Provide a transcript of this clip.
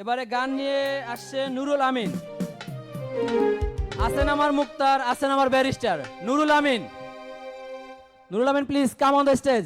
এবারে গান নিয়ে আসছে নুরুল আমিন। আছেন আমার মুক্তার, আছেন আমার barrister, Nurul Amin. Nurul Amin please come on the stage